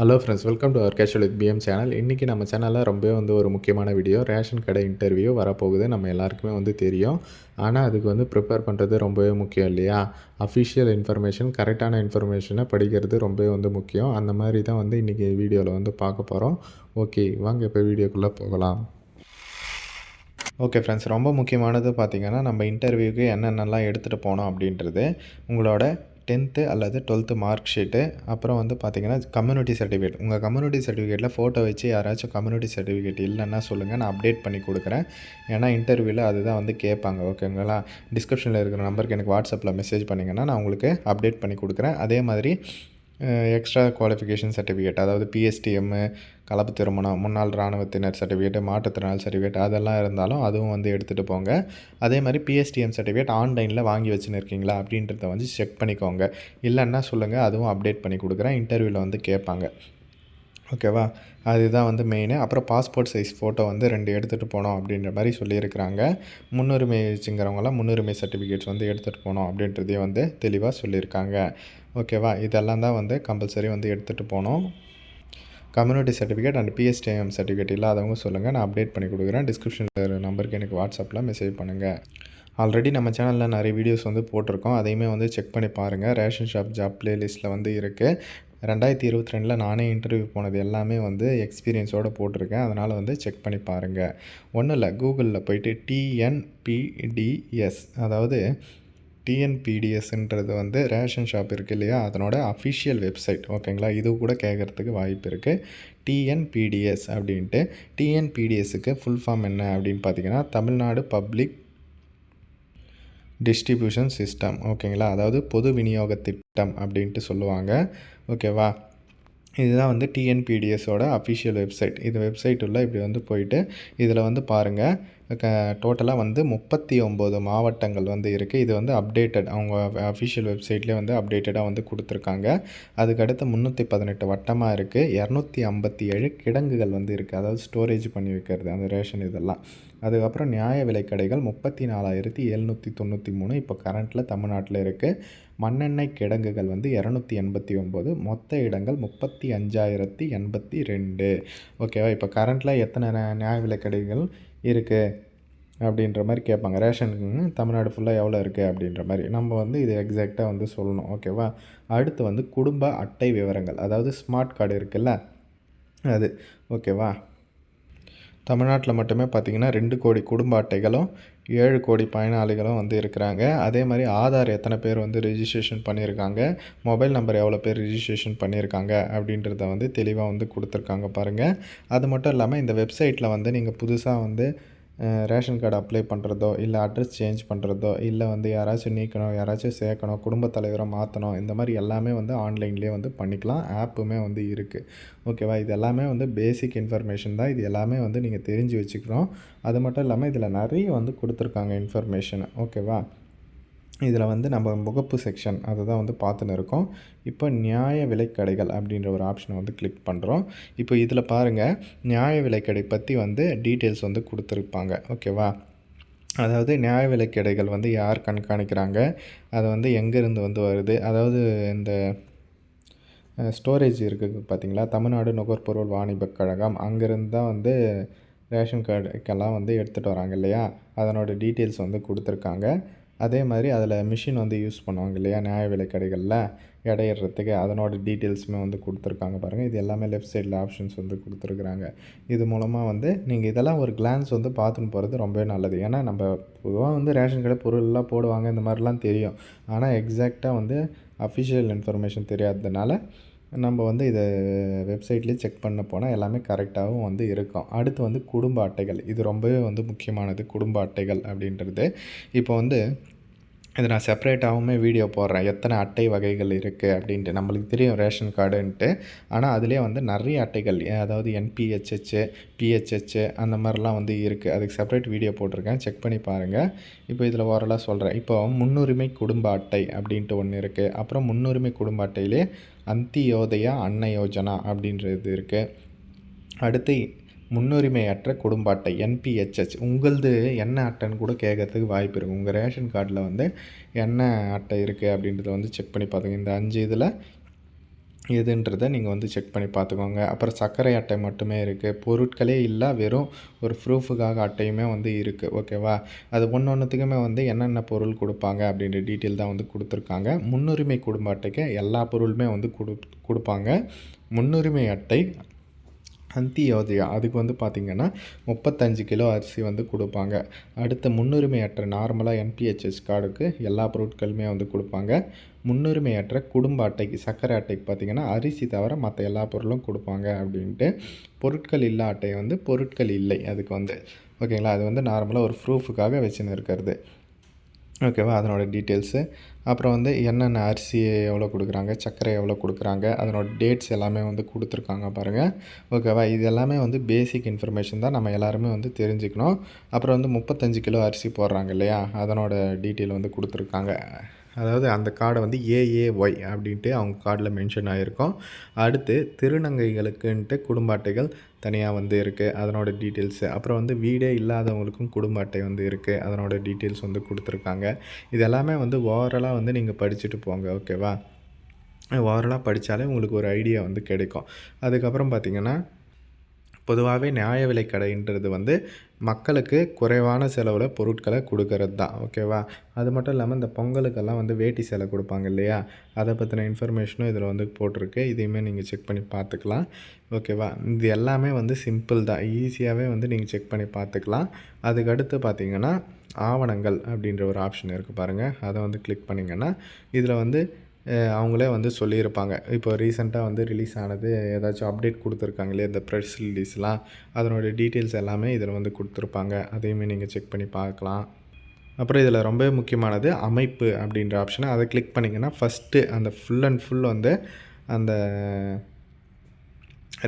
Hello friends welcome to our casual with PM channel இன்றைக்கி நம்ம சேனலில் ரொம்பவே வந்து ஒரு முக்கியமான வீடியோ ரேஷன் கடை இன்டர்வியூ வரப்போகுது. நம்ம எல்லாருக்குமே வந்து தெரியும். ஆனால் அதுக்கு வந்து ப்ரிப்பேர் பண்ணுறது ரொம்பவே முக்கியம் இல்லையா? அஃபிஷியல் இன்ஃபர்மேஷன் கரெக்டான இன்ஃபர்மேஷனை படிக்கிறது ரொம்பவே வந்து முக்கியம். அந்த மாதிரி தான் வந்து இன்றைக்கி வீடியோவில் வந்து பார்க்க போகிறோம் ஓகே வாங்க இப்போ வீடியோக்குள்ளே போகலாம். ஓகே ஃப்ரெண்ட்ஸ் ரொம்ப முக்கியமானது பார்த்திங்கன்னா நம்ம இன்டர்வியூக்கு என்னென்னலாம் எடுத்துகிட்டு போனோம் அப்படின்றது. உங்களோட டென்த்து அல்லது டுவெல்த்து மார்க் ஷீட்டு அப்புறம் வந்து பார்த்திங்கன்னா கம்யூனிட்டி சர்டிஃபிகேட் உங்கள் கம்யூனிட்டி சர்டிஃபிகேட்டில் ஃபோட்டோ வச்சு யாராச்சும் கம்யூனிட்டி சர்டிஃபிகேட் இல்லைன்னா சொல்லுங்கள் நான் அப்டேட் பண்ணி கொடுக்குறேன். ஏன்னா இன்டர்வியூவில் அதுதான் வந்து கேட்பாங்க. ஓகேங்களா டிஸ்கிரிப்ஷனில் இருக்கிற நம்பருக்கு எனக்கு வாட்ஸ்அப்பில் மெசேஜ் பண்ணிங்கன்னா நான் உங்களுக்கு அப்டேட் பண்ணி கொடுக்குறேன். அதே மாதிரி எக்ஸ்ட்ரா குவாலிஃபிகேஷன் சர்டிஃபிகேட் அதாவது பிஎஸ்டிஎம்மு கலப்பு திருமணம் முன்னாள் இராணுவத்தினர் சர்டிஃபிகேட்டு மாற்றுத்திறனாளி சர்டிஃபிகேட் அதெல்லாம் இருந்தாலும் அதுவும் வந்து எடுத்துகிட்டு போங்க. அதே மாதிரி பிஎஸ்டிஎம் சர்டிஃபிகேட் ஆன்லைனில் வாங்கி வச்சுன்னு இருக்கீங்களா அப்படின்றத வந்து செக் பண்ணிக்கோங்க. இல்லைன்னா சொல்லுங்கள் அதுவும் அப்டேட் பண்ணி கொடுக்குறேன். இன்டர்வியூவில் வந்து கேட்பாங்க. ஓகேவா? அதுதான் வந்து மெயினு அப்புறம் பாஸ்போர்ட் சைஸ் ஃபோட்டோ வந்து ரெண்டு எடுத்துகிட்டு போனோம் அப்படின்ற மாதிரி சொல்லியிருக்கிறாங்க. முன்னுரிமை வச்சுங்கிறவங்களாம் முன்னுரிமை சர்டிஃபிகேட்ஸ் வந்து எடுத்துகிட்டு போனோம் அப்படின்றதையும் வந்து தெளிவாக சொல்லியிருக்காங்க. ஓகேவா? இதெல்லாம் தான் வந்து கம்பல்சரி வந்து எடுத்துகிட்டு போனோம். Community certificate and PSTM certificate இல்லாதவங்க சொல்லுங்கள் நான் அப்டேட் பண்ணி கொடுக்குறேன். டிஸ்கிரிப்ஷனில் நம்பருக்கு எனக்கு வாட்ஸ்அப்பில் மெசேஜ் பண்ணுங்கள் ஆல்ரெடி நம்ம சேனலில் நிறைய வீடியோஸ் வந்து போட்டிருக்கோம். அதையுமே வந்து செக் பண்ணி பாருங்கள் ரேஷன் ஷாப் ஜாப் ப்ளேலிஸ்ட்டில் வந்து இருக்குது ரெண்டாயிரத்தி இருபத்தி ரெண்டில் நானே இன்டர்வியூ போனது எல்லாமே வந்து எக்ஸ்பீரியன்ஸோடு போட்டிருக்கேன். அதனால் வந்து செக் பண்ணி பாருங்கள் ஒன்றும் இல்லை கூகுளில் போயிட்டு டிஎன்பிடிஎஸ் அதாவது டிஎன்பிடிஎஸ்ன்றது வந்து ரேஷன் ஷாப் இருக்குது இல்லையா? அதனோட அஃபிஷியல் வெப்சைட். ஓகேங்களா? இது கூட கேட்குறதுக்கு வாய்ப்பு இருக்குது டிஎன்பிடிஎஸ் அப்படின்ட்டு டிஎன்பிடிஎஸ்க்கு ஃபுல் ஃபார்ம் என்ன அப்படின்னு பார்த்தீங்கன்னா தமிழ்நாடு பப்ளிக் டிஸ்ட்ரிபியூஷன் சிஸ்டம் ஓகேங்களா? அதாவது பொது விநியோக திட்டம் அப்படின்ட்டு சொல்லுவாங்க. ஓகேவா? இதுதான் வந்து டிஎன்பிடிஎஸோட அஃபிஷியல் வெப்சைட் இது வெப்சைட் உள்ள இப்படி வந்து போயிட்டு இதில் வந்து பாருங்கள் க டோட்டலாக வந்து முப்பத்தி ஒம்பது மாவட்டங்கள் வந்து இருக்குது இது வந்து அப்டேட்டட் அவங்க அஃபிஷியல் வெப்சைட்லேயே வந்து அப்டேட்டடாக வந்து கொடுத்துருக்காங்க. அதுக்கடுத்து முந்நூற்றி பதினெட்டு வட்டமாக இருக்குது இரநூத்தி ஐம்பத்தி ஏழு கிடங்குகள் வந்து இருக்குது அதாவது ஸ்டோரேஜ் பண்ணி வைக்கிறது அந்த ரேஷன் இதெல்லாம். அதுக்கப்புறம் நியாய விலை கடைகள் முப்பத்தி நாலாயிரத்தி எழுநூற்றி தொண்ணூற்றி மூணு. இப்போ கரண்ட்டில் தமிழ்நாட்டில் இருக்குது மண்ணெண்ணெய் கிடங்குகள் வந்து இரநூத்தி எண்பத்தி ஒம்பது மொத்த இடங்கள் முப்பத்தி அஞ்சாயிரத்தி எண்பத்தி ரெண்டு. ஓகேவா இப்போ கரண்ட்டில் எத்தனை நியாய விலைக்கடைகள் இருக்குது அப்படின்ற மாதிரி கேட்பாங்க. ரேஷனுக்கு தமிழ்நாடு ஃபுல்லாக எவ்வளோ இருக்குது அப்படின்ற மாதிரி. நம்ம வந்து இது எக்ஸாக்டாக வந்து சொல்லணும். ஓகேவா அடுத்து வந்து குடும்ப அட்டை விவரங்கள். அதாவது ஸ்மார்ட் கார்டு இருக்குல்ல? அது. ஓகேவா தமிழ்நாட்டில் மட்டுமே பார்த்திங்கன்னா ரெண்டு கோடி குடும்ப அட்டைகளும் ஏழு கோடி பயனாளிகளும் வந்து இருக்கிறாங்க. அதே மாதிரி ஆதார் எத்தனை பேர் வந்து ரிஜிஸ்ட்ரேஷன் பண்ணியிருக்காங்க? மொபைல் நம்பர் எவ்வளோ பேர் ரிஜிஸ்ட்ரேஷன் பண்ணியிருக்காங்க? அப்படின்றத வந்து தெளிவாக வந்து கொடுத்துருக்காங்க பாருங்கள் அது மட்டும் இல்லாமல் இந்த வெப்சைட்டில் வந்து நீங்கள் புதுசாக வந்து ரேஷன் கார்டு அப்ளை பண்ணுறதோ இல்லை அட்ரஸ் சேஞ்ச் பண்ணுறதோ இல்லை வந்து யாராச்சும் நீக்கணும் யாராச்சும் சேர்க்கணும் குடும்பத் தலைவரை மாற்றணும் இந்த மாதிரி எல்லாமே வந்து ஆன்லைன்லேயே வந்து பண்ணிக்கலாம். ஆப்புமே வந்து இருக்குது ஓகேவா? இது எல்லாமே வந்து பேசிக் இன்ஃபர்மேஷன் தான். இது எல்லாமே வந்து நீங்கள் தெரிஞ்சு வச்சுக்கிறோம் அது மட்டும் இல்லாமல் இதில் நிறைய வந்து கொடுத்துருக்காங்க இன்ஃபர்மேஷன் ஓகேவா? இதில் வந்து நம்ம முகப்பு செக்ஷன் அதை தான் வந்து பார்த்துன்னு இருக்கோம். இப்போ நியாய விலைக்கடைகள் அப்படின்ற ஒரு ஆப்ஷனை வந்து கிளிக் பண்ணுறோம் இப்போ இதில் பாருங்கள் நியாய விலைக்கடை பற்றி வந்து டீட்டெயில்ஸ் வந்து கொடுத்துருப்பாங்க. ஓகேவா அதாவது நியாய விலைக்கடைகள் வந்து யார் கண்காணிக்கிறாங்க? அது வந்து எங்கேருந்து வந்து வருது? அதாவது இந்த ஸ்டோரேஜ் இருக்குது பார்த்திங்களா? தமிழ்நாடு நுகர்பொருள் வாணிபக் கழகம் அங்கேருந்து தான் வந்து ரேஷன் கார்டுக்கெல்லாம் வந்து எடுத்துகிட்டு வராங்க இல்லையா? அதனோட டீட்டெயில்ஸ் வந்து கொடுத்துருக்காங்க. அதே மாதிரி அதில் மிஷின் வந்து யூஸ் பண்ணுவாங்க இல்லையா? நியாய விலை கடைகளில் இடையிடுறதுக்கு அதனோட டீட்டெயில்ஸுமே வந்து கொடுத்துருக்காங்க பாருங்கள் இது எல்லாமே லெஃப்ட் சைடில் ஆப்ஷன்ஸ் வந்து கொடுத்துருக்குறாங்க. இது மூலமாக வந்து நீங்கள் இதெல்லாம் ஒரு கிளான்ஸ் வந்து பார்த்துன்னு போகிறது ரொம்பவே நல்லது. ஏன்னா நம்ம பொதுவாக வந்து ரேஷன் கடை பொருள்லாம் போடுவாங்க இந்த மாதிரிலாம் தெரியும். ஆனால் எக்ஸாக்டாக வந்து அஃபிஷியல் இன்ஃபர்மேஷன் தெரியாததுனால நம்ம வந்து இதை வெப்சைட்லேயே செக் பண்ண போனால் எல்லாமே கரெக்டாகவும் வந்து இருக்கும். அடுத்து வந்து குடும்ப அட்டைகள். இது ரொம்பவே வந்து முக்கியமானது. குடும்ப அட்டைகள் அப்படின்றது. இப்போ வந்து இது நான் செப்பரேட்டாகவுமே வீடியோ போடுறேன். எத்தனை அட்டை வகைகள் இருக்குது அப்படின்ட்டு. நம்மளுக்கு தெரியும் ரேஷன் கார்டுன்ட்டு ஆனால் அதுலேயே வந்து நிறைய அட்டைகள் அதாவது என்பிஹெச்ஹெச் பிஹெச்ஹெச் அந்த மாதிரிலாம் வந்து இருக்குது அதுக்கு செப்பரேட் வீடியோ போட்டிருக்கேன். செக் பண்ணி பாருங்கள் இப்போ இதில் ஓரளவு சொல்கிறேன் இப்போ முன்னுரிமை குடும்ப அட்டை அப்படின்ட்டு ஒன்று இருக்குது அப்புறம் முன்னுரிமை குடும்ப அட்டையிலே அந்தியோதயா அன்ன யோஜனா அப்படின்றது இருக்குது அடுத்து முன்னுரிமையற்ற குடும்ப அட்டை என்பிஹெச்எச் உங்களது என்ன அட்டைன்னு கூட கேட்கறதுக்கு வாய்ப்பு இருக்குது உங்கள் ரேஷன் கார்டில் வந்து என்ன அட்டை இருக்குது அப்படின்றத வந்து செக் பண்ணி பார்த்துங்க இந்த அஞ்சு இதில் எதுன்றதை நீங்கள் வந்து செக் பண்ணி பார்த்துக்கோங்க அப்புறம் சர்க்கரை அட்டை மட்டுமே இருக்குது பொருட்களே இல்லை வெறும் ஒரு ப்ரூஃபுக்காக அட்டையுமே வந்து இருக்குது ஓகேவா? அது ஒன்று ஒன்றுத்துக்குமே வந்து என்னென்ன பொருள் கொடுப்பாங்க அப்படின்ற டீட்டெயில் தான் வந்து கொடுத்துருக்காங்க. முன்னுரிமை குடும்ப அட்டைக்கு எல்லா பொருளுமே வந்து கொடு கொடுப்பாங்க. முன்னுரிமை அட்டை அந்தியோதயா அதுக்கு வந்து பார்த்திங்கன்னா முப்பத்தஞ்சு கிலோ அரிசி வந்து கொடுப்பாங்க. அடுத்த முன்னுரிமையற்ற நார்மலாக என்பிஹெச்எஸ் கார்டுக்கு எல்லா பொருட்களுமே வந்து கொடுப்பாங்க. முன்னுரிமையற்ற குடும்ப அட்டைக்கு சர்க்கரை அட்டைக்கு பார்த்திங்கன்னா அரிசி தவிர மற்ற எல்லா பொருளும் கொடுப்பாங்க அப்படின்ட்டு பொருட்கள் இல்லா அட்டை வந்து பொருட்கள் இல்லை அதுக்கு வந்து. ஓகேங்களா? அது வந்து நார்மலாக ஒரு ப்ரூஃபுக்காக வச்சுன்னு இருக்கிறது. ஓகேவா அதனோட டீட்டெயில்ஸு அப்புறம் வந்து என்னென்ன அரிசி எவ்வளோ கொடுக்குறாங்க சர்க்கரை எவ்வளோ கொடுக்குறாங்க அதனோட டேட்ஸ் எல்லாமே வந்து கொடுத்துருக்காங்க பாருங்கள் ஓகேவா இது எல்லாமே வந்து பேசிக் இன்ஃபர்மேஷன் தான் நம்ம எல்லாருமே வந்து தெரிஞ்சுக்கணும். அப்புறம் வந்து முப்பத்தஞ்சு கிலோ அரிசி போடுறாங்க இல்லையா அதனோட டீட்டெயில் வந்து கொடுத்துருக்காங்க. அதாவது அந்த கார்டை வந்து ஏஏஒய் அப்படின்ட்டு அவங்க கார்டில் மென்ஷன் ஆகிருக்கும் அடுத்து திருநங்கைகளுக்குன்ட்டு குடும்ப அட்டைகள் தனியாக வந்து இருக்குது அதனோட டீட்டெயில்ஸு அப்புறம் வந்து வீடே இல்லாதவங்களுக்கும் குடும்ப அட்டை வந்து இருக்குது அதனோட டீட்டெயில்ஸ் வந்து கொடுத்துருக்காங்க. இது எல்லாமே வந்து ஓவரலாக வந்து நீங்கள் படிச்சுட்டு போங்க ஓகேவா ஓவரலாக படித்தாலே உங்களுக்கு ஒரு ஐடியா வந்து கிடைக்கும். அதுக்கப்புறம் பார்த்திங்கன்னா பொதுவாகவே நியாய விலை கடைன்றது வந்து மக்களுக்கு குறைவான செலவில் பொருட்களை கொடுக்கறது தான். ஓகேவா அது மட்டும் இல்லாமல் இந்த பொங்கலுக்கெல்லாம் வந்து வேட்டி சேலை கொடுப்பாங்க இல்லையா? அதை பற்றின இன்ஃபர்மேஷனும் இதில் வந்து போட்டிருக்கு. இதையுமே நீங்கள் செக் பண்ணி பார்த்துக்கலாம். ஓகேவா இது எல்லாமே வந்து சிம்பிள் தான். ஈஸியாகவே வந்து நீங்கள் செக் பண்ணி பார்த்துக்கலாம். அதுக்கடுத்து பார்த்தீங்கன்னா ஆவணங்கள் அப்படின்ற ஒரு ஆப்ஷன் இருக்குது பாருங்கள் அதை வந்து கிளிக் பண்ணிங்கன்னா இதில் வந்து அவங்களே வந்து சொல்லியிருப்பாங்க. இப்போ ரீசெண்டாக வந்து ரிலீஸ் ஆனது ஏதாச்சும் அப்டேட் கொடுத்துருக்காங்களே இந்த ப்ரெஸ் ரிலீஸ்லாம் அதனுடைய டீட்டெயில்ஸ் எல்லாமே இதில் வந்து கொடுத்துருப்பாங்க. அதையுமே நீங்கள் செக் பண்ணி பார்க்கலாம். அப்புறம் இதில் ரொம்பவே முக்கியமானது அமைப்பு அப்படின்ற ஆப்ஷனை அதை கிளிக் பண்ணிங்கன்னா ஃபஸ்ட்டு அந்த ஃபுல் அண்ட் ஃபுல் வந்து அந்த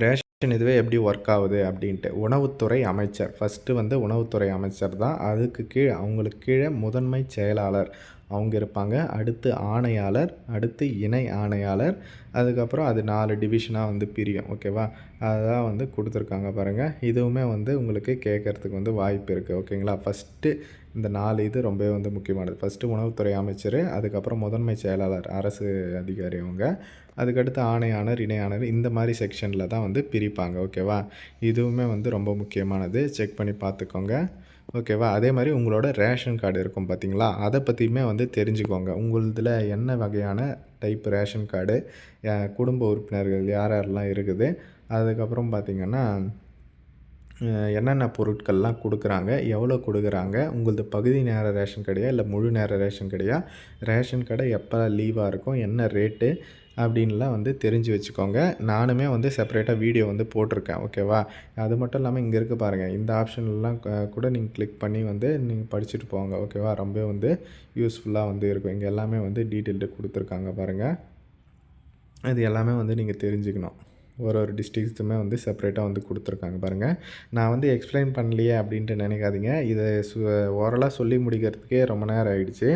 ரேஷன் இதுவே எப்படி ஒர்க் ஆகுது அப்படின்ட்டு. உணவுத்துறை அமைச்சர். ஃபஸ்ட்டு வந்து உணவுத்துறை அமைச்சர் தான். அதுக்கு கீழே அவங்களுக்கு கீழே முதன்மை செயலாளர். அவங்க இருப்பாங்க. அடுத்து ஆணையாளர் அடுத்து இணை ஆணையாளர் அதுக்கப்புறம் அது நாலு டிவிஷனாக வந்து பிரியும். ஓகேவா அதான் வந்து கொடுத்துருக்காங்க பாருங்கள் இதுவுமே வந்து உங்களுக்கு கேட்குறதுக்கு வந்து வாய்ப்பு இருக்குது ஓகேங்களா ஃபஸ்ட்டு இந்த நாலு இது ரொம்பவே வந்து முக்கியமானது. ஃபஸ்ட்டு உணவுத்துறை அமைச்சர் அதுக்கப்புறம் முதன்மை செயலாளர் அரசு அதிகாரி அவங்க அதுக்கடுத்து ஆணையாளர் இணையாளர் இந்த மாதிரி செக்ஷனில் தான் வந்து பிரிப்பாங்க. ஓகேவா இதுவுமே வந்து ரொம்ப முக்கியமானது. செக் பண்ணி பார்த்துக்கோங்க. ஓகேவா? அதே மாதிரி உங்களோட ரேஷன் கார்டு இருக்கும் பார்த்தீங்களா அதை பற்றியுமே வந்து தெரிஞ்சுக்கோங்க. உங்களதில் என்ன வகையான டைப் ரேஷன் கார்டு குடும்ப உறுப்பினர்கள் யார் யாரெல்லாம் இருக்குது? அதுக்கப்புறம் பார்த்திங்கன்னா என்னென்ன பொருட்கள்லாம் கொடுக்குறாங்க? எவ்வளோ கொடுக்குறாங்க? உங்களது பகுதி நேர ரேஷன் கடையா? இல்லை முழு நேர ரேஷன் கடையா? ரேஷன் கடை எப்போ லீவாக இருக்கும்? என்ன ரேட்டு அப்படின்லாம் வந்து தெரிஞ்சு வச்சுக்கோங்க. நானுமே வந்து செப்பரேட்டாக வீடியோ வந்து போட்டிருக்கேன். ஓகேவா அது மட்டும் இல்லாமல் இங்கே இருக்க பாருங்கள் இந்த ஆப்ஷன்லாம் கூட நீங்கள் கிளிக் பண்ணி வந்து நீங்கள் படிச்சுட்டு போங்க. ஓகேவா ரொம்ப வந்து யூஸ்ஃபுல்லாக வந்து இருக்கும். இங்கே எல்லாமே வந்து டீட்டெயில்டு கொடுத்துருக்காங்க பாருங்கள் அது எல்லாமே வந்து நீங்கள் தெரிஞ்சுக்கணும். ஒரு ஒரு டிஸ்ட்ரிக்ஸுமே வந்து செப்பரேட்டாக வந்து கொடுத்துருக்காங்க. பாருங்கள் நான் வந்து எக்ஸ்பிளைன் பண்ணலையே அப்படின்ட்டு நினைக்காதீங்க. இதை சு ஓரலாக சொல்லி முடிக்கிறதுக்கே ரொம்ப நேரம் ஆகிடுச்சு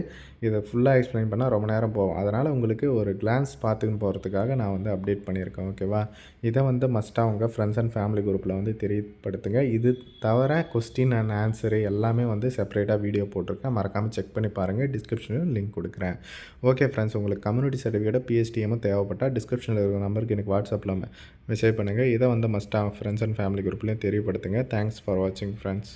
இதை ஃபுல்லாக எக்ஸ்பிளைன் பண்ணால் ரொம்ப நேரம் போகும். அதனால் உங்களுக்கு ஒரு கிளான்ஸ் பார்த்துன்னு போகிறதுக்காக நான் வந்து அப்டேட் பண்ணியிருக்கேன். ஓகேவா இதை வந்து மஸ்ட்டாக உங்கள் ஃப்ரெண்ட்ஸ் அண்ட் ஃபேமிலி குரூப்பில் வந்து தெரியப்படுத்துங்க. இது தவிர கொஸ்டின் அண்ட் ஆன்சரு எல்லாமே வந்து செப்பரேட்டாக வீடியோ போட்டிருக்கேன். மறக்காமல் செக் பண்ணி பாருங்கள் டிஸ்கிரிப்ஷனில் லிங்க் கொடுக்குறேன். ஓகே ஃப்ரெண்ட்ஸ் உங்களுக்கு கம்யூனிட்டி சர்டிஃபிகேட்டோ பிஎஸ்டிஎம்மோ தேவைப்பட்டால் டிஸ்கிரிப்ஷனில் இருக்கிற நம்பருக்கு எனக்கு வாட்ஸ்அப்பில் மெசேஜ் பண்ணுங்கள் இதை வந்து மஸ்ட்டாக ஃப்ரெண்ட்ஸ் அண்ட் ஃபேமிலி குரூப்லேயும் தெரியப்படுத்துங்க. தேங்க்ஸ் ஃபார் வாட்சிங் ஃப்ரெண்ட்ஸ்